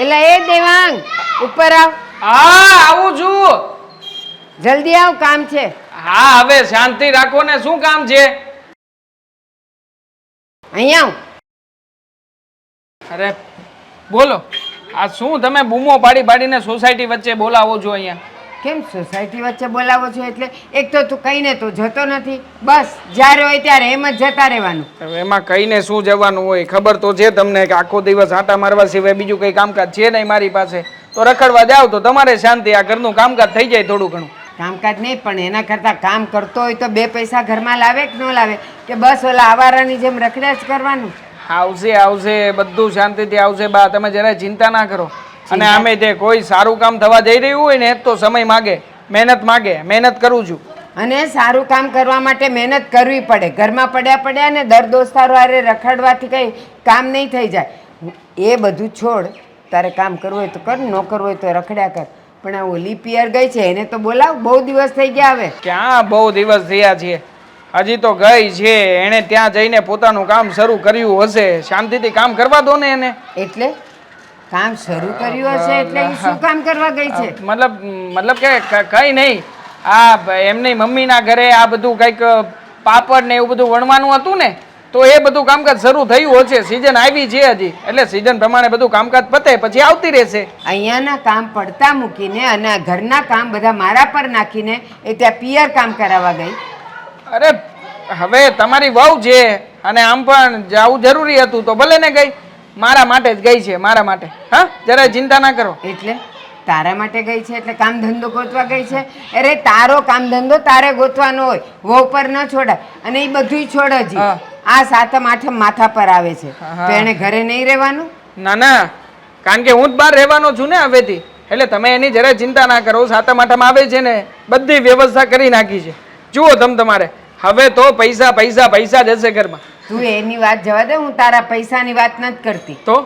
એટલે એ દેવાંગ ઉપર આવ. હા આવું છું. જલ્દી આવ કામ છે. હા હવે શાંતિ રાખો ને શું કામ છે? અહીંયા અરે બોલો. આ શું તમે બૂમો પાડી પાડીને સોસાયટી વચ્ચે બોલાવો છો અહીંયા? કેમ સોસાયટી વચ્ચે બોલાવો છો એટલે એક તો તું કહીને તો જતો નથી. બસ જ્યારે હોય ત્યારે એમ જ જતા રહેવાનું. હવે એમાં કહીને શું જવાનું હોય ખબર તો છે તમને કે આખો દિવસ આટા મારવા સિવાય બીજું કંઈ કામકાજ છે નહીં મારી પાસે. તો રખડવા જાવ તો તમારે શાંતિ આ ઘરનું કામકાજ થઈ જાય થોડું ઘણું. કામકાજ નહીં પણ એના કરતાં કામ કરતો હોય તો બે પૈસા ઘરમાં લાવે કે ન લાવે? કે બસ ઓલા આવારાની જેમ રખડ્યા જ કરવાનું? આવશે આવશે બધું શાંતિથી આવશે બા તમે જરાય ચિંતા ના કરો. અને આમે તે કોઈ સારું કામ થવા જઈ રહ્યું હોય ને તો સમય માગે મહેનત માગે મહેનત કરું છું. અને સારું કામ કરવા માટે મહેનત કરવી પડે. ઘરમાં પડ્યા પડ્યા ને દર દોસ્તારો હારે રખડવાથી કંઈ કામ નહીં થઈ જાય. એ બધું છોડ તારે કામ કરવું હોય તો કર ન કરવું હોય તો રખડ્યા કર. પણ આ ઓલી પિયર ગઈ છે એને તો બોલાવ બહુ દિવસ થઈ ગયા હવે. ક્યાં બહુ દિવસ થયા છે? હજી તો ગઈ છે એણે ત્યાં જઈને પોતાનું કામ શરૂ કર્યું હશે. શાંતિથી કામ કરવા દો ને એને. એટલે? કામ શરૂ કર્યું હશે એટલે શું કામ કરવા ગઈ છે? મતલબ મતલબ કે ક- કઈ નહીં. આ એમની મમ્મીના ઘરે આ બધું કંઈક પાપડ ને એવું બધું વણવાનું હતું ને તો એ બધું કામકાજ શરૂ થયું હશે. સિઝન આવી છે હજી. એટલે સિઝન પ્રમાણે બધું કામકાજ પતે પછી આવતી રહેશે. અહીંયાના કામ પડતા મૂકીને અને આ ઘરના કામ બધા મારા પર નાખીને એ ત્યાં પિયર કામ કરાવવા ગઈ. અરે હવે તમારી વહુ છે અને આમ પણ જવું જરૂરી હતું તો ભલે ને ગઈ. મારા માટે જ ગઈ છે મારા માટે. હા? જરા ચિંતા ના કરો. એટલે તારા માટે ગઈ છે એટલે કામ ધંધો ગોતવા ગઈ છે? અરે તારો કામ ધંધો તારે ગોતવાનો હોય. વહુ પર ન છોડાય. અને એ બધુંય છોડ જ આ સાતમ આઠમ માથા પર આવે છે. તો એને ઘરે નહીં રહેવાનું? ના ના. કારણ કે હું જ બહાર રહેવાનો છું ને હવેથી. એટલે તમે એની જરાય ચિંતા ના કરો. સાતમ આઠમ આવે છે ને બધી વ્યવસ્થા કરી નાખી છે. જુઓ તમ તમારે. હવે તો પૈસા પૈસા પૈસા જ હશે ઘરમાં. તું એની વાત જવા દે હું તારા પૈસાની વાત નથી કરતી. તો?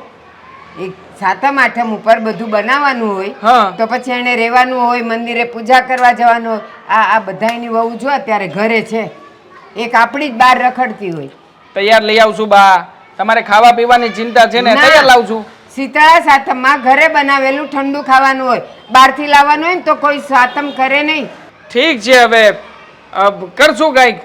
એક સાતમ આઠમ ઉપર બધું બનાવવાનું હોય તો પછી એને રહેવાનું હોય મંદિરે પૂજા કરવા જવાનું હોય. આ આ બધાયની વહુ જો અત્યારે ઘરે છે. એક આપણી જ બહાર રખડતી હોય. તૈયાર લઈ આવશું બા. તમારે ખાવા પીવાની ચિંતા છે ને. તૈયાર લાવશું. શીતળા સાતમમાં ઘરે બનાવેલું ઠંડુ ખાવાનું હોય. બહારથી લાવવાનું હોય ને તો કોઈ સાતમ કરે નહીં. ઠીક છે હવે. કરશું કાંઈક.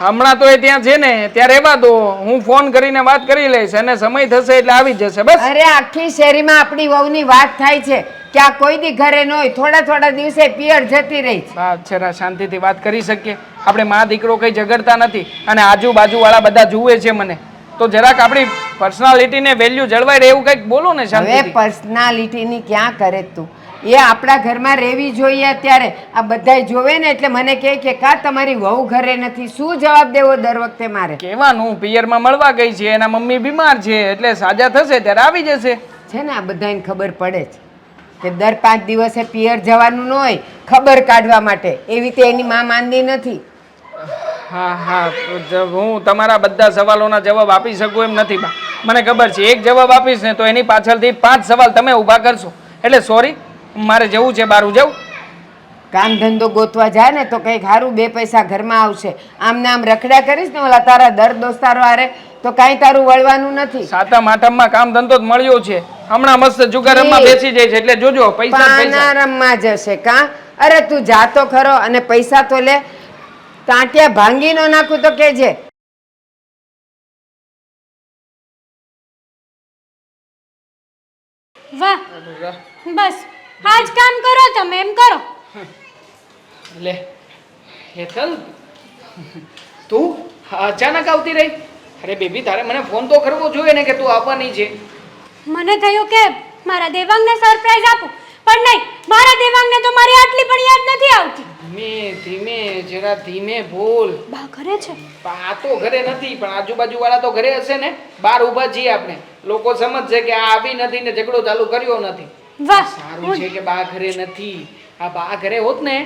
હમણાં તો એ ત્યાં છે ને ત્યાં રહેવા દો. હું ફોન કરીને વાત કરી લઈશ અને સમય થશે એટલે આવી જશે બસ. અરે આખી શેરીમાં આપણી વહુની વાત થાય છે કે આ કોઈ દી ઘરે ન હોય થોડા થોડા દિવસે પિયર જતી રહી છે. બા જરા શાંતિથી વાત કરી શકીએ. આપણે મા દીકરો કંઈ ઝઘડતા નથી અને આજુબાજુવાળા બધા જુએ છે મને. તો જરાક આપણી પર્સનાલિટીને વેલ્યુ જળવાઈ રહે એવું કંઈક બોલો ને હવે શાંતિથી. પર્સનાલિટીની ક્યાં કરે તું? એ આપણા ઘરમાં રહેવી જોઈએ અત્યારે. આ બધાય જોવે ને એટલે મને કહે કે કા તમારી વહુ ઘરે નથી? શું જવાબ દેવો દર વખતે મારે? કહેવાનું પિયરમાં મળવા ગઈ છે એના મમ્મી બીમાર છે એટલે સાજા થશે ત્યારે આવી જશે. છે ને આ બધાને ખબર પડે છે કે દર પાંચ દિવસે પિયર જવાનું ન હોય ખબર કાઢવા માટે. એવી રીતે એની માં માનદી નથી. હા હા હું તમારા બધા સવાલોના જવાબ આપી શકું એમ નથી મને ખબર છે એક જવાબ આપીશ ને તો એની પાછળથી પાંચ સવાલ તમે ઊભા કરશો. એટલે સોરી મારે જવું છે બારું જવું? કામ ધંધો ગોતવા જાય ને તો કંઈક સારું બે પૈસા ઘરમાં આવશે. આમ ને આમ રખડ્યા કરીશ ને ઓલા તારા દર દોસ્તારો આરે તો કાંઈ તારું વળવાનું નથી. સાતમ આઠમમાં કામ ધંધો જ મળ્યો છે. હમણાં મસ્ત જુગારમાં બેસી જાય છે એટલે જોજો પૈસા પૈસા. પાનારમમાં જશે કા? અરે તું જાતો ખરો અને પૈસા તો લે. તાંટિયા ભાંગી નો નાખું તો કેજે વાહ. બસ. આ જ કામ કરો તમે એમ કરો. લે હેતલ. તું અચાનક આવતી રહી? અરે બેબી તારે મને ફોન તો કરવો જોઈએ ને કે તું આવવાની છે. મને થયું કે મારા દેવાંગને સરપ્રાઈઝ આપું પણ નહીં મારા દેવાંગને તો મારી આટલી પણ યાદ નથી આવતી. ધીમે ધીમે જરા ધીમે બોલ. બા ઘરે છે. આ તો ઘરે નથી પણ આજુબાજુ વાળા તો ઘરે હશે ને? બહાર ઊભા છીએ આપણે. લોકો સમજશે કે આ આવી નથી ને ઝઘડો ચાલુ કર્યો નથી. વાહ સારું છે કે બા ઘરે નથી. આ બા ઘરે હોત ને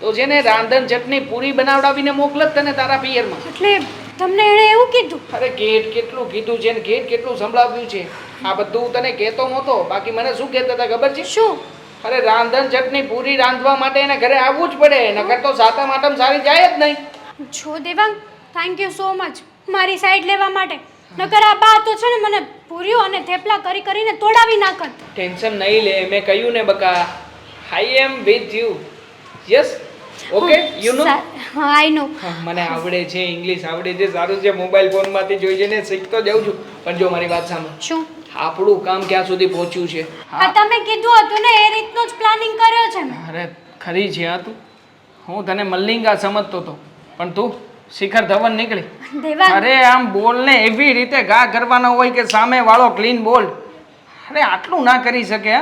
તો જેને રાંધણ ચટણી પૂરી બનાવડાવીને મોકલત તને તારા પિયરમાં. એટલે તમને એણે એવું કીધું? અરે ગેટ કેટલું કીધું છે ને ગેટ કેટલું સંભળાવ્યું છે? આ બધું તને કહેતો નહોતો. બાકી મને શું કહેતા હતા ખબર છે? શું? અરે રાંધણ ચટણી પૂરી રાંધવા માટે એને ઘરે આવવું જ પડે. નકર તો સાતમ આઠમ સારી જાય જ નહીં. છો Devang thank you so much મારી સાઈડ લેવા માટે. નકર આ બા તો છે ને મને પૂરીઓ અને થેપલા કરી કરીને તોડાવી નાખત. ટેન્શન નહીં લે મેં કહ્યું ને બકા I am with you yes okay you know I know મને આવડે છે ઇંગ્લિશ આવડે છે સારું છે મોબાઈલ ફોનમાંથી જોઈ જઈને શીખતો જાઉં છું. પણ જો મારી વાત સાંભળ. શું? આપણું કામ ક્યાં સુધી પહોંચ્યું છે? હા તમે કીધું હતું ને એ રીતનો જ પ્લાનિંગ કર્યો છે અરે ખરી છે આ તું. હું તને મલ્લિંગા સમજતો હતો પણ તું? શિખર ધવન નીકળી. અરે આમ બોલ ને એવી રીતે ઘા કરવાનો હોય કે સામે વાળો ક્લીન બોલ. અરે આટલું ના કરી શકે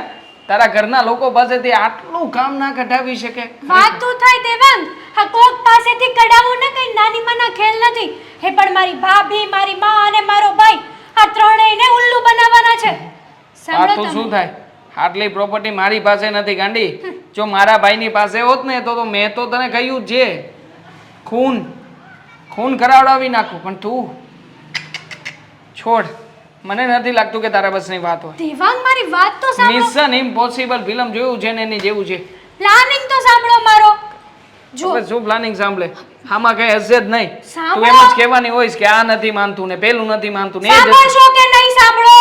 તારા ઘરના લોકો પાસેથી આટલું કામ ના કઢાવી શકે. વાત તો થાય દેવાંગ. હા કોક પાસેથી કઢાવવું ને કઈ નાની માના ખેલ નથી. હે પણ મારી ભાભી મારી માં અને મારો ભાઈ આ ત્રણેયને ઉલ્લુ બનાવવાના છે. સાંભળો તો શું થાય? આટલી પ્રોપર્ટી મારી પાસે નથી ગાંડી. જો મારા ભાઈની પાસે હોત ને તો તો મેં તો તને કહ્યું જ. ખૂન. ખૂન કરાવડાવી નાખું પણ તું છોડ. મને નથી લાગતું કે તારા બસની વાત હોય. દેવાંગ મારી વાત તો સાંભળો. મિશન ઇમ્પોસિબલ ફિલ્મ જોયું છે ને એની જેવું છે. પ્લાનિંગ તો સાંભળો મારો. જો. શું પ્લાનિંગ સાંભળે? આમાં કઈ હશે જ નહીં. તું એમ જ કહેવાની હોઈશ કે આ નથી માનતું ને પેલું નથી માનતું ને સાંભળશો કે નહીં સાંભળો?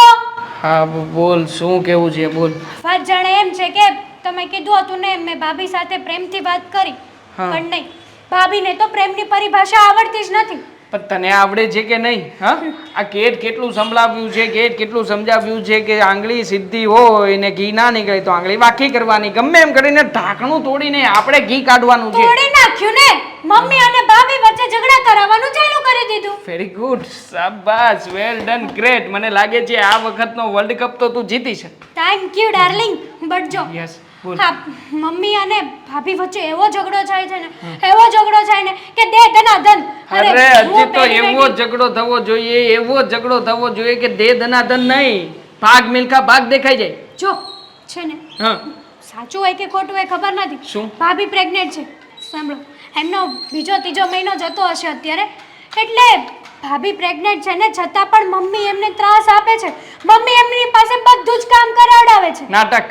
હા બોલ શું કેવું છે બોલ. વાત જાણે એમ છે કે તમે કીધું હતું ને મેં ભાભી સાથે પ્રેમથી વાત કરી. પણ નહીં. ભાભીને તો પ્રેમની પરિભાષા આવડતી જ નથી. પણ તને આવડે છે કે નહીં હા? આ કેટ કેટલું સંભળાવ્યું છે કેટ કેટલું સમજાવ્યું છે કે આંગળી સીધી હોય ને ઘી ના નીકળે તો આંગળી વાકી કરવાની. ગમે એમ કરીને ઢાંકણું તોડીને આપણે ઘી કાઢવાનું છે. તોડી નાખ્યું ને? મમ્મી અને ભાભી વચ્ચે ઝઘડા કરાવવાનું ચાલુ કરી દીધું. વેરી ગુડ શાબાશ વેલ ડન ગ્રેટ મને લાગે છે આ વખતનો વર્લ્ડ કપ તો તું જીતી છે થેન્ક યુ ડાર્લિંગ બટ જો યસ હા મમ્મી અને ભાભી વચ્ચે એવો ઝઘડો થાય છે ને એવો ઝઘડો થાય ને કે દે ધના ધન. અરે હજી તો એવો ઝઘડો થવો જોઈએ એવો ઝઘડો થવો જોઈએ કે દે ધનાધન નહીં. ભાગ મિલકા ભાગ દેખાઈ જાય. જો છે ને હા. સાચું હોય કે ખોટું હોય ખબર નથી. શું? ભાભી પ્રેગ્નન્ટ છે સાંભળો. એમનો બીજો ત્રીજો મહિનો જતો હશે અત્યારે. એટલે ભાભી પ્રેગ્નેન્ટ છે ને છતાં પણ મમ્મી એમને ત્રાસ આપે છે. મમ્મી એમની પાસે બધું જ કામ કરાવડાવે છે. નાટક.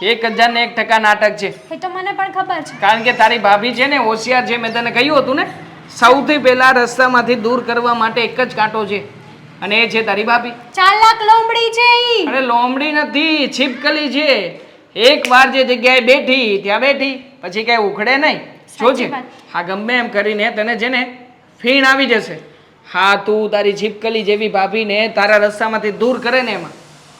એક હજાર ને એક ટકા નાટક છે. એ તો મને પણ ખબર છે. કારણ કે તારી ભાભી છે ને હોશિયાર છે મેં તને કહ્યું હતું ને સૌથી પહેલા રસ્તામાંથી દૂર કરવા માટે એક જ કાંટો છે. અને એ છે તારી ભાભી. ચાલાક લોમડી છે ઈ. અરે લોમડી નથી છીપકલી છે. એક વાર જે જગ્યાએ બેઠી ત્યાં બેઠી પછી કઈ ઉખડે નહીં. જોજે હા ગમે એમ કરીને તને છે ને ફીણ આવી જશે. હા તું તારી છીપકલી જેવી ભાભીને તારા રસ્તામાંથી દૂર કરે ને એમાં.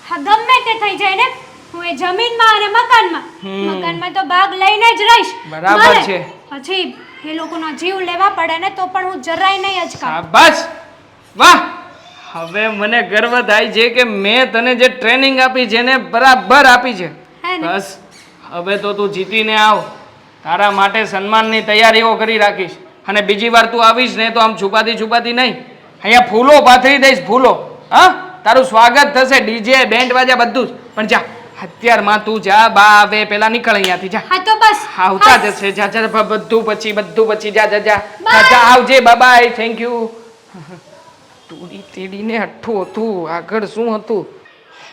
હા ગમે તે થઈ જાય ને. હું એ જમીનમાં અને મકાનમાં. મકાનમાં તો ભાગ લઈને જ રહીશ. બરાબર છે. પછી એ લોકોનો જીવ લેવા પડે ને તો પણ હું જરાય નહીં અચકાઉં બસ વાહ. હવે મને ગર્વ થાય છે કે મેં તને જે ટ્રેનિંગ આપી છે ને બરાબર આપી છે. બસ. હવે તો તું જીતીને આવ. તારા માટે સન્માનની તૈયારીઓ કરી રાખીશ. અને બીજી વાર તું આવીશ ને તો આમ છુપાતી છુપાતી નહીં. અહીંયા ફૂલો પાથરી દઈશ ફૂલો. હા? તારું સ્વાગત થશે ડીજે બેન્ડ વાજા બધું જ. પણ જા. અત્યારમાં તું જા બા આવે પેલા નીકળ અહીંયાથી જા. હા તો બસ. આવતા જશે જા જા બધું પછી બધું પછી જા જા. જા. જા આવજે બાય થેન્ક યુ તૂડી તેડીને અઠ્ઠું હતું આગળ શું હતું?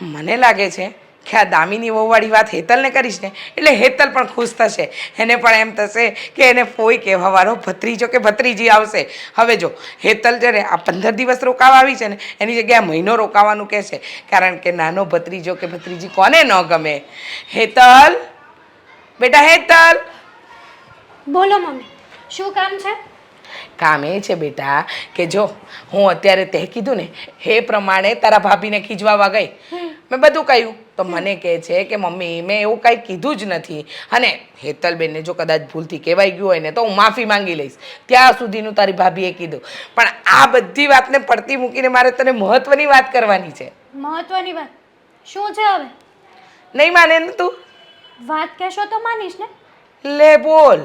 મને લાગે છે કે આ દામીની વહુવાળી વાત હેતલને કરીશ ને એટલે હેતલ પણ ખુશ થશે. એને પણ એમ થશે કે એને ફોઈ કહેવાવાળો ભત્રીજો કે ભત્રીજી આવશે. હવે જો હેતલ છે ને આ પંદર દિવસ રોકાવા આવી છે ને એની જગ્યાએ મહિનો રોકાવાનું કહેશે. કારણ કે નાનો ભત્રીજો કે ભત્રીજી કોને ન ગમે? હેતલ? બેટા હેતલ? બોલો મમ્મી શું કામ છે? કામ એ છે બેટા કે જો હું અત્યારે તે કીધું ને એ પ્રમાણે તારા ભાભીને ખીજવાવા ગઈ. મેં બધું કહ્યું. તો મને કહે છે કે મમ્મી મેં એવું કાંઈ કીધું જ નથી. અને હેતલબેનને જો કદાચ ભૂલથી કહેવાઈ ગયું હોય ને તો હું માફી માંગી લઈશ. ત્યાં સુધીનું તારી ભાભીએ કીધું. પણ આ બધી વાતને પડતી મૂકીને મારે તને મહત્વની વાત કરવાની છે. મહત્વની વાત? શું છે હવે? નહીં માને ને તું? વાત કહેશો તો માનીશ ને. લે બોલ.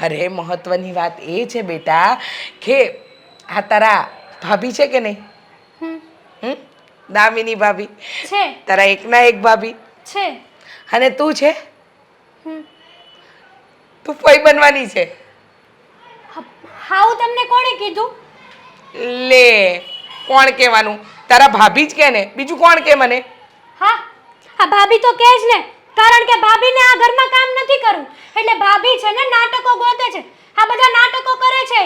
અરે મહત્વની વાત એ છે બેટા કે આ તારા ભાભી છે કે નહીં? હમ, દામિની ભાભી. છે. તારા એકના એક ભાભી. છે. અને તું છે? તું ફઈ બનવાની છે. હા હાઉ તમને કોણે કીધું? લે કોણ કહેવાનું? તારા ભાભી જ કે ને? બીજું કોણ કે મને? હા આ ભાભી તો કહે જ ને. કારણ કે ભાભીને આ ઘરમાં કામ નથી કરવું. એટલે ભાભી છે ને નાટકો ગોતે છે. આ બધા નાટકો કરે છે.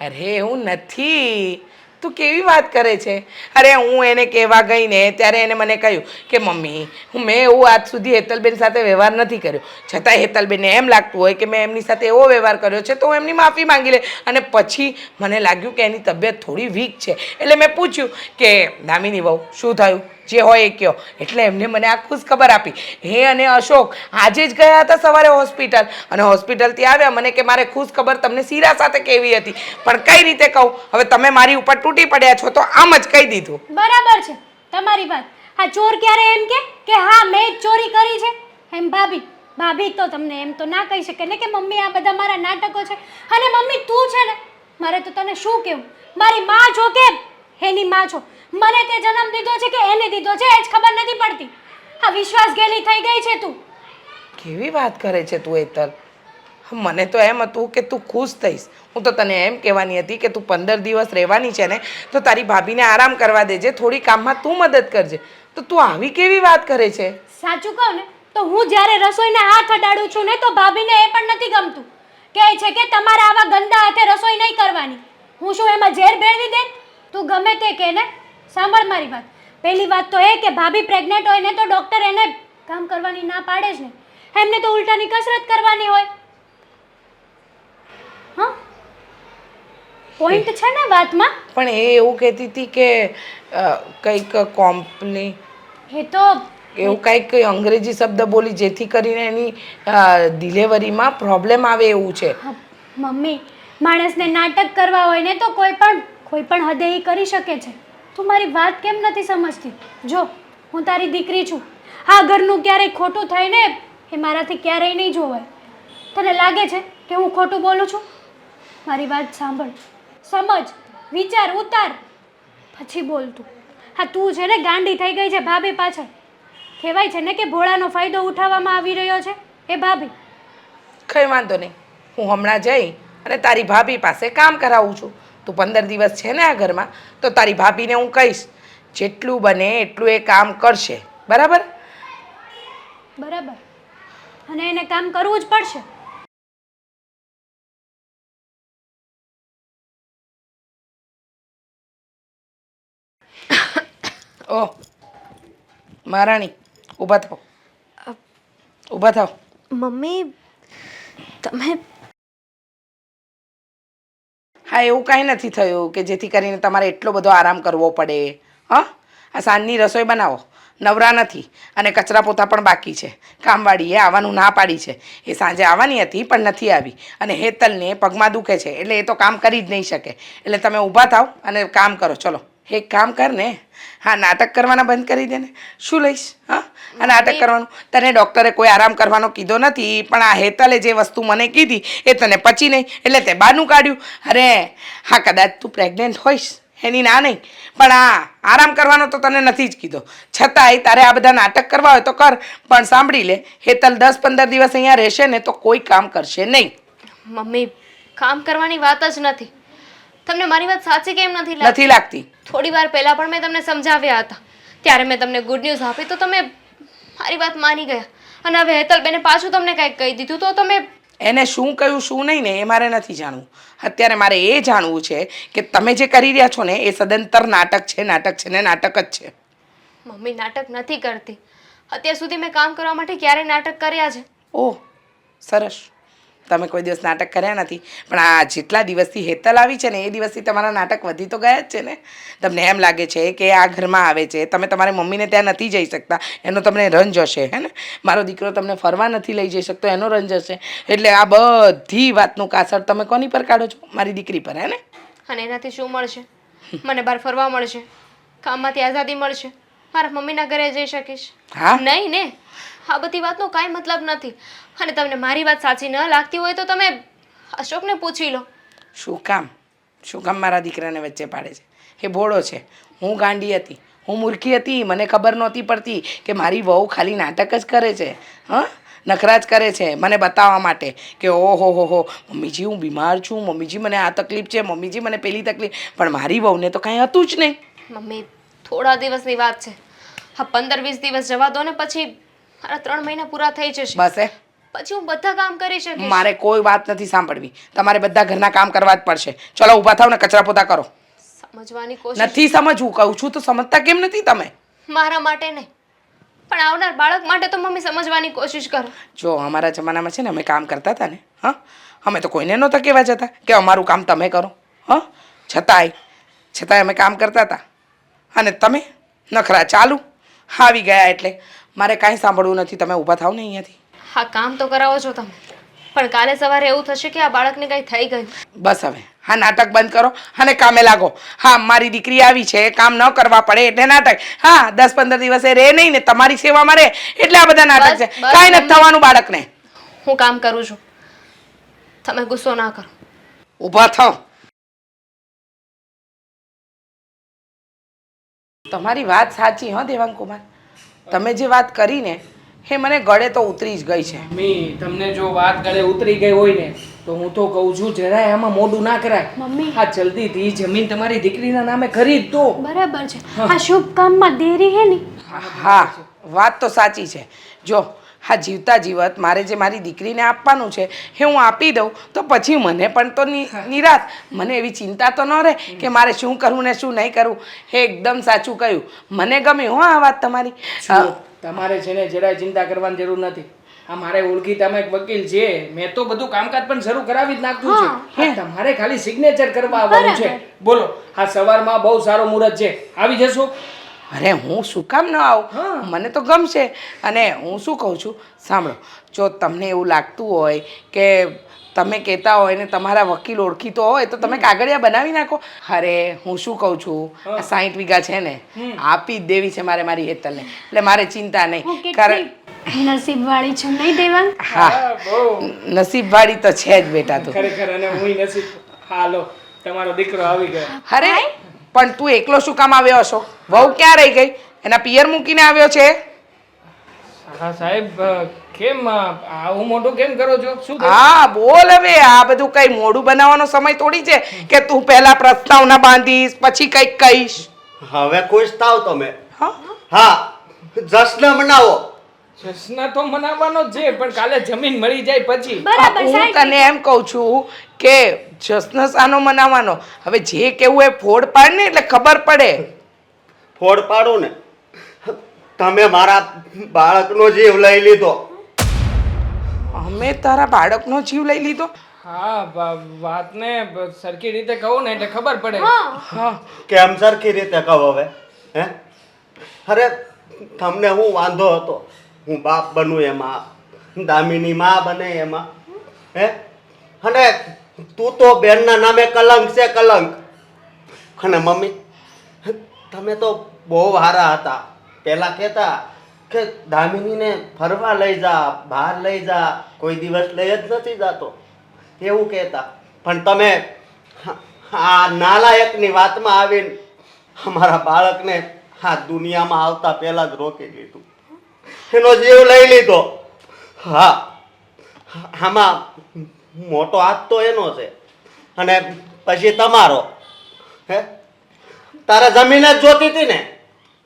અરે હું નથી. તું કેવી વાત કરે છે? અરે હું એને કહેવા ગઈ ને ત્યારે એને મને કહ્યું કે, મમ્મી, હું મેં એવું આજ સુધી હેતલબેન સાથે વ્યવહાર નથી કર્યો. છતાં હેતલબેનને એમ લાગતું હોય કે મેં એમની સાથે એવો વ્યવહાર કર્યો છે, તો હું એમની માફી માંગી લે અને પછી મને લાગ્યું કે એની તબિયત થોડી વીક છે. એટલે મેં પૂછ્યું કે, દામિની વહુ, શું થયું? જે હોય એ કહો એટલે એમને મને આ ખુશ ખબર આપી. હે અને અશોક, આજે જ ગયા હતા સવારે હોસ્પિટલ. અને હોસ્પિટલથી આવ્યા, મને કે મારે ખુશ ખબર તમને સીરા સાથે કેવી હતી. પણ કઈ રીતે કહું? હવે તમે મારી ઉપર તૂટી પડ્યા છો તો આમ જ કહી દીધું. બરાબર છે, તમારી વાત. હા, ચોર ક્યારે એમ કે? કે હા, મેં ચોરી કરી છે? એમ ભાભી ભાભી તો તમને એમ તો ના કહી શકે ને કે મમ્મી, આ બધા મારા નાટકો છે. અને મમ્મી, તું છે ને, મારે તો તને શું કહેવું? મારી માં છો કે એની માં છો. મને તે જન્મ દીધો છે કે એને દીધો છે એ જ ખબર નથી પડતી. આ વિશ્વાસ ગેલી થઈ ગઈ છે તું. કેવી વાત કરે છે તું એતલ મને તો એમ હતું કે તું ખુશ થઈશ. હું તો તને એમ કહેવાની હતી કે તું પંદર દિવસ રહેવાની છે ને તો તારી ભાભીને આરામ કરવા દેજે થોડી કામમાં તું મદદ કરજે. તો તું આવી કેવી વાત કરે છે? સાચું કહું ને તો હું જ્યારે રસોઈને હાથ અડાડું છું ને તો ભાભીને એ પણ નથી ગમતું. કહે છે કે તમારે આવા ગંદા હાથે રસોઈ નહીં કરવાની. હું શું એમાં ઝેર ભેળવી દે? તું ગમે તે કે ને સાંભળ મારી વાત. પહેલી વાત તો એ કે ભાભી પ્રેગ્નેન્ટ હોય ને તો ડૉક્ટર એને કામ કરવાની ના પાડે જ ને. એમને તો ઉલટાની કસરત કરવાની હોય. હા? પોઈન્ટ છે ને વાતમાં? પણ એ એવું કહેતી હતી કે કંઈક કોમ્પની એ તો એવું કંઈક અંગ્રેજી શબ્દ બોલી જેથી કરીને એની ડિલિવરીમાં પ્રોબ્લેમ આવે એવું છે. મમ્મી માણસને નાટક કરવા હોય ને તો કોઈ પણ કોઈ પણ હદે એ કરી શકે છે. તું મારી વાત કેમ નથી સમજતી? જો, હું તારી દીકરી છું. આ ઘરનું ક્યારેય ખોટું થાય ને, એ મારાથી ક્યારેય નહીં જોવાય. તને લાગે છે કે હું ખોટું બોલું છું? મારી વાત સાંભળ. સમજ, વિચાર, ઉતાર. પછી બોલ તું. હા, તું છે ને ગાંડી થઈ ગઈ છે ભાભી પાછળ. કહેવાય છે ને કે ભોળાનો ફાયદો ઉઠાવવામાં આવી રહ્યો છે. એ ભાભી. કંઈ વાંધો નહીં. હું હમણાં જઈ અને તારી ભાભી પાસે કામ કરાવું છું. તું પંદર દિવસ છે ને આ ઘરમાં તો તારી ભાભીને હું કહીશ જેટલું બને એટલું એ કામ કરશે. બરાબર? બરાબર. અને એને કામ કરવું જ પડશે. ઓહ મહારાણી ઊભા થાવ. ઊભા થાવ. મમ્મી તમે હા, એવું કાંઈ નથી થયું કે જેથી કરીને તમારે એટલો બધો આરામ કરવો પડે. હા, આ સાંજની રસોઈ બનાવો. નવરા નથી અને કચરા પોતા પણ બાકી છે. કામવાળીએ આવવાનું ના પાડી છે. એ સાંજે આવવાની હતી પણ નથી આવી. અને હેતલને પગમાં દુખે છે. એટલે એ તો કામ કરી જ નહીં શકે. એટલે તમે ઊભા થાવ અને કામ કરો. ચલો. એક કામ કર ને હા નાટક કરવાના બંધ કરી દે ને. શું લઈશ હા? આ નાટક કરવાનું. તને ડૉક્ટરે કોઈ આરામ કરવાનો કીધો નથી પણ આ હેતલે જે વસ્તુ મને કીધી એ તને પચી નહીં એટલે તે બાનું કાઢ્યું. અરે હા કદાચ તું પ્રેગ્નેન્ટ હોઈશ એની ના નહીં પણ આ આરામ કરવાનો તો તને નથી જ કીધો. છતાંય તારે આ બધા નાટક કરવા હોય તો કર પણ સાંભળી લે હેતલ દસ પંદર દિવસ અહીંયા રહેશે ને તો કોઈ કામ કરશે નહીં. મમ્મી કામ કરવાની વાત જ નથી. તમને મારી વાત સાચી કેમ નથી લાગતી? નથી લાગતી. થોડી વાર પહેલા પણ મેં તમને સમજાવ્યા હતા. ત્યારે મેં તમને ગુડ ન્યૂઝ આપી તો તમે મારી વાત માની ગયા. અને હવે હેતલબેને પાછું તમને કંઈક કહી દીધું તો તમે એને શું કહ્યું શું નહીં ને એ મારે નથી જાણવું. અત્યારે મારે એ જાણવું છે કે તમે જે કરી રહ્યા છો ને એ સદંતર નાટક છે નાટક છે ને નાટક જ છે. મમ્મી નાટક નથી કરતી. અત્યાર સુધી મેં કામ કરવા માટે ક્યારે નાટક કર્યા છે. ઓહ સરસ. તમે કોઈ દિવસ નાટક કર્યા નથી. પણ આ જેટલા દિવસથી હેતલ આવી છે ને એ દિવસથી તમારા નાટક વધી તો ગયા જ છે ને. તમને એમ લાગે છે કે આ ઘરમાં આવે છે તમે તમારી મમ્મીને ત્યાં નથી જઈ શકતા એનો તમને રંજ હશે હે ને? મારો દીકરો તમને ફરવા નથી લઈ જઈ શકતો એનો રંજ હશે. એટલે આ બધી વાતનું કાસર તમે કોની પર કાઢો છો? મારી દીકરી પર હે ને? અને એનાથી શું મળશે? મને બહાર ફરવા મળશે કામમાંથી આઝાદી મળશે મારા મમ્મીના ઘરે જઈ શકીશ. હા? નહીં ને? આ બધી વાતનો કાંઈ મતલબ નથી. અને તમને મારી વાત સાચી ન લાગતી હોય તો તમે અશોકને પૂછી લો. શું કામ? શું કામ મારા દીકરાને વચ્ચે પાડે છે? એ ભોળો છે. હું ગાંડી હતી. હું મૂર્ખી હતી. મને ખબર નહોતી પડતી કે મારી વહુ ખાલી નાટક જ કરે છે. હા? નખરા જ કરે છે. મને બતાવવા માટે કે ઓહો હો હો મમ્મીજી હું બીમાર છું. મમ્મીજી મને આ તકલીફ છે. મમ્મીજી મને પેલી તકલીફ. પણ મારી વહુને તો કાંઈ હતું જ નહીં. મમ્મી થોડા દિવસની વાત છે. હા પંદર વીસ દિવસ જવા દો ને પછી મારા ત્રણ મહિના પૂરા થઈ જશે. બસ એ પછી હું બધા કામ કરી શકીશ. મારે કોઈ વાત નથી સાંભળવી. તમારે બધા ઘરના કામ કરવા જ પડશે. ચલો ઊભા થાવ ને કચરા પોતા કરો. સમજવાની કોશિશ નથી સમજવું કહું છું તો સમજતા કેમ નથી તમે? મારા માટે નહીં. પણ આવનાર બાળક માટે તો મમ્મી સમજવાની કોશિશ કરો. જો અમારા જમાનામાં છે ને અમે કામ કરતા હતા ને હા? અમે તો કોઈને નહોતા કહેવા જતા. કે અમારું કામ તમે કરો હા? છતાંય છતાંય અમે કામ કરતા હતા. અને તમે નખરા ચાલુ. આવી ગયા એટલે મારે કાંઈ સાંભળવું નથી તમે ઊભા થાવ ને અહીંયાથી. હા કામ તો કરાવો છો તમે. પણ કાલે સવારે એવું થશે કે આ બાળકને કંઈ થઈ ગયું. બસ હવે. હા નાટક બંધ કરો અને કામે લાગો. હા મારી દીકરી આવી છે કામ ન કરવા પડે એટલે નાટક. હા દસ પંદર દિવસે રહે નહીં ને તમારી સેવામાં રહે એટલે આ બધા નાટક છે. બસ, કાંઈ નથી. થવાનું બાળકને. હું કામ કરું છું. તમે ગુસ્સો ના કરો. ઊભા થાવ. તમારી વાત સાચી હો દેવાંગ કુમાર. તમે જે વાત કરી ને એ મને ગળે તો ઉતરી જ ગઈ છે. મમ્મી તમને જો વાત ગળે ઉતરી ગઈ હોય ને તો હું તો કહું છું જરાય આમાં મોઢું ના કરાય. મમ્મી. હા જલ્દીથી જમીન તમારી દીકરીના નામે ખરીદ તો દો. બરાબર છે. આ શુભ કામમાં દેરી હે ને? હા વાત તો સાચી છે. જો હા જીવતા જીવત મારે જે મારી દીકરીને આપવાનું છે એ હું આપી દઉં તો પછી મને પણ તો નિરાશ. મને એવી ચિંતા તો ન રહે કે મારે શું કરવું ને શું નહીં કરવું એ એકદમ સાચું કહ્યું. મને ગમે હો આ વાત તમારી. તમારે છે ને જરાય ચિંતા કરવાની જરૂર નથી. આ મારે ઓળખી તમે એક વકીલ છે. મેં તો બધું કામકાજ પણ શરૂ કરાવી જ નાખ્યું છે. હા, તમારે ખાલી સિગ્નેચર કરવા આવવાનું છે. બોલો હા સવારમાં બહુ સારો મુહૂર્ત છે. આવી જશો? અરે હું શું કામ ન આવું? મને તો ગમશે. અને હું શું કહું છું? સાંભળો. જો તમને એવું લાગતું હોય કે તમે કહેતા હોય ને તમારા વકીલ ઓળખીતો હોય તો તમે કાગળિયા બનાવી નાખો. અરે હું શું કહું છું? સાઠ વીઘા છે ને આપી જ દેવી છે મારે મારી હેતલને. એટલે મારે ચિંતા નહીં. કારણ નસીબવાળી છું નહીં દેવાંગ? હા. નસીબવાળી તો છે જ બેટા તું. ખરેખર અને હું નસીબ હાલો તમારો દીકરો આવી ગયો. અરે પણ તું એકલો શું કામ આવ્યો હશો? વહુ ક્યાં રહી ગઈ? એના પિયર મૂકીને આવ્યો છે? હા સાહેબ કેમ આવું મોટું કેમ કરો છો? શું હા બોલ હવે આ બધું કઈ મોઢું બનાવવાનો સમય થોડી છે કે તું પહેલા પ્રસ્તાવના બાંધીશ પછી કંઈક કહીશ? હવે ખુશ થાવ તમે. હા? હા જશ્ન મનાવો. જશ્ન તો મનાવવાનો છે પણ કાલે જમીન મળી જાય પછી. બરાબર હું સાહેબ. તને એમ કહું છું કે જશ્ન સાનો મનાવવાનો. હવે જે કેવું એ ફોડ પાડ ને એટલે ખબર પડે. ફોડ પાડું ને. તમે મારા બાળકનો જીવ લઈ લીધો. અમે તારા બાળકનો જીવ લઈ લીધો? હા વા- વાતને બ- સરખી રીતે કહું ને એટલે ખબર પડે. હા. કેમ સરખી રીતે કહો હવે? હે? અરે તમને હું વાંધો હતો. હું બાપ બનું એમાં દામિની માં બને એમાં. હે? અને તું તો બેનના નામે કલંક છે કલંક. અને મમ્મી તમે તો બહુ સારા હતા. પહેલાં કહેતા કે દામિનીને ફરવા લઈ જા, બહાર લઈ જા, કોઈ દિવસ લઈ જ નથી જાતો. એવું કહેતા. પણ તમે આ નાલાયકની વાતમાં આવીને અમારા બાળકને આ દુનિયામાં આવતા પહેલાં જ રોકી લીધું એનો જીવ લઈ લીધો. હા, આમાં મોટો હાથ તો એનો છે. અને પછી તમારો. હે? તારે જમીન જ જોતી હતી ને?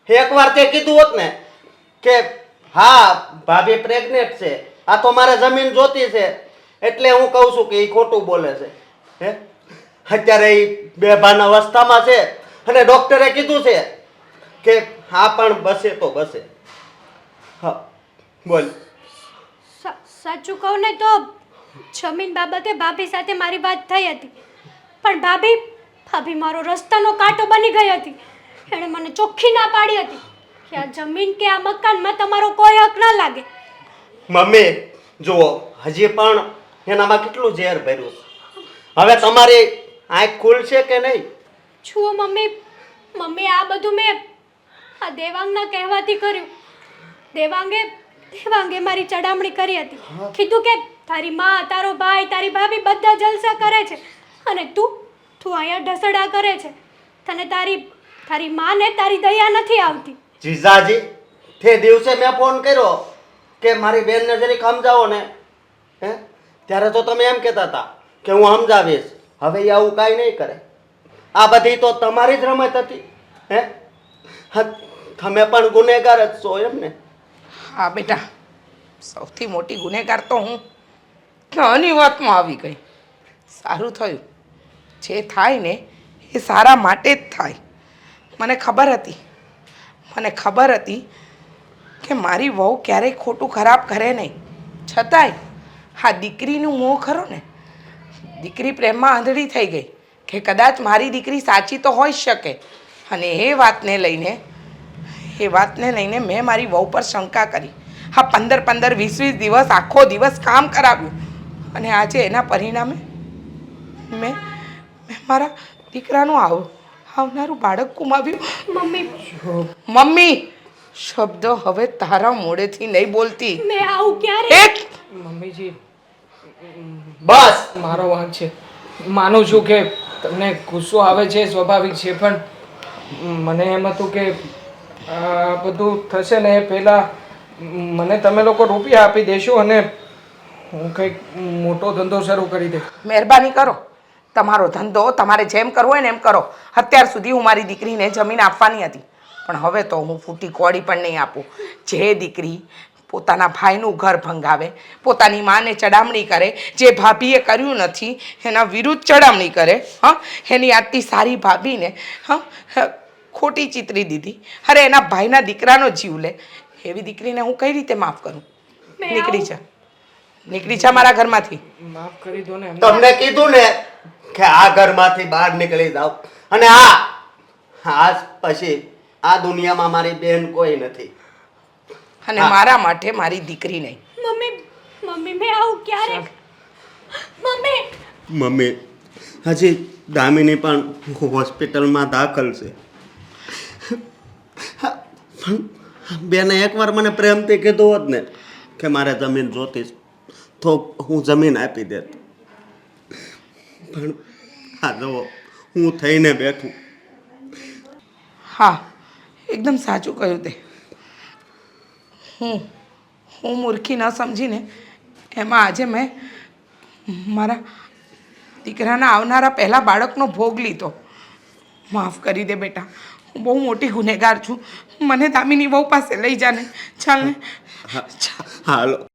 એકવાર તે કીધું હોત ને કે, હા, ભાભી પ્રેગ્નેન્ટ છે. આ તો મારે જમીન જોતી છે. એટલે હું કહું છું કે એ ખોટું બોલે છે. હે? અત્યારે એ બેભાન અવસ્થામાં છે. અને ડૉક્ટરે કીધું છે કે, હા, પણ બસે તો બસે. હા બોલ. સાચું કહું ને તો જમીન બાબતે ભાભી સાથે મારી વાત થઈ હતી. પણ ભાભી ભાભી મારો રસ્તાનો કાંટો બની ગઈ હતી. એણે મને ચોખ્ખી ના પાડી હતી કે આ જમીન કે આ મકાનમાં તમારો કોઈ હક ના લાગે. મમ્મી જુઓ હજી પણ એનામાં કેટલું ઝેર ભર્યું હવે તમારી આંખ ખુલશે કે નહીં? જુઓ મમ્મી મમ્મી આ બધું મેં આ દેવાંગના કહેવાથી કર્યું. દેવાંગે દેવાંગે મારી ચડામણી કરી હતી. કીધું કે તારી માં તારો ભાઈ તારી ભાભી બધા જલસા કરે છે અને તું તું અહીંયા ઢસડા કરે છે. તને તારી તારી માને તારી દયા નથી આવતી. જીજાજી તે દિવસે મેં ફોન કર્યો કે મારી બેનને જરીક સમજાવો ને. હે? ત્યારે તો તમે એમ કહેતા હતા કે હું સમજાવીશ. હવે આવું કાંઈ નહીં કરે. આ બધી તો તમારી જ રમત હતી. હા, તમે પણ ગુનેગાર જ છો એમ ને. હા, બેટા. સૌથી મોટી ગુનેગાર તો હું. આની વાતમાં આવી ગઈ. સારું થયું. જે થાય ને એ સારા માટે જ થાય. મને ખબર હતી. મને ખબર હતી કે મારી વહુ ક્યારેય ખોટું ખરાબ કરે નહીં. છતાંય હા દીકરીનું મોં ખરો ને, દીકરી પ્રેમમાં આંધળી થઈ ગઈ કે કદાચ મારી દીકરી સાચી તો હોઈ શકે. અને એ વાતને લઈને એ વાતને લઈને મેં મારી વહુ પર શંકા કરી. હા પંદર પંદર વીસ વીસ દિવસ આખો દિવસ કામ કરાવ્યું. અને આજે એના પરિણામે મેં મેં મારા દીકરાનું આવ આવનારું બાળક ગુમાવ્યું. મમ્મી. મમ્મી શબ્દ હવે તારા મોડેથી નહીં બોલતી. મેં આવું ક્યારે? એક. મમ્મીજી બસ. મારો વાંક છે. માનું છું કે તમને ગુસ્સો આવે છે સ્વાભાવિક છે પણ મને એમ હતું કે બધું થશે ને એ પહેલાં મને તમે લોકો રૂપિયા આપી દેશો અને હું કંઈક મોટો ધંધો શરૂ કરી દઈશ. મહેરબાની કરો. તમારો ધંધો તમારે જેમ કરવો હોય ને એમ કરો. અત્યાર સુધી હું મારી દીકરીને જમીન આપવાની હતી. પણ હવે તો હું ફૂટી કોડી પણ નહીં આપું. જે દીકરી પોતાના ભાઈનું ઘર ભંગાવે પોતાની માને ચડામણી કરે જે ભાભીએ કર્યું નથી એના વિરુદ્ધ ચડામણી કરે હા? એની આટલી સારી ભાભીને હ, ખોટી ચિતરી દીધી. અરે એના ભાઈના દીકરાનો જીવ લે. એવી દીકરીને હું કઈ રીતે માફ કરું? નીકળી જા. નીકળી જા મારા ઘરમાંથી. માફ કરી દો ને તમને કીધું ને કે આ ઘરમાંથી બહાર નીકળી જાવ અને આ આજ પછી આ દુનિયામાં મારી બેન કોઈ નથી. અને મારા માટે મારી દીકરી નહીં. મમ્મી મમ્મી મેં આવું ક્યારે મમ્મી! મમ્મી હજી દામિની પણ હોસ્પિટલમાં દાખલ છે. બેને એકવાર મને પ્રેમથી કીધું હોત ને કે મારે જમીન જોતી તો હું જમીન આપી દેત. પણ હા, જુઓ, હું થઈને બેઠું. હા, એકદમ સાચું કહ્યું તે. હું હું મૂર્ખી ન સમજીને એમાં આજે મેં મારા દીકરાના આવનારા પહેલાં બાળકનો ભોગ લીધો. માફ કરી દે બેટા. હું બહુ મોટી ગુનેગાર છું. મને દામિની બહુ પાસે લઈ જાને ચાલ ને. હાલો.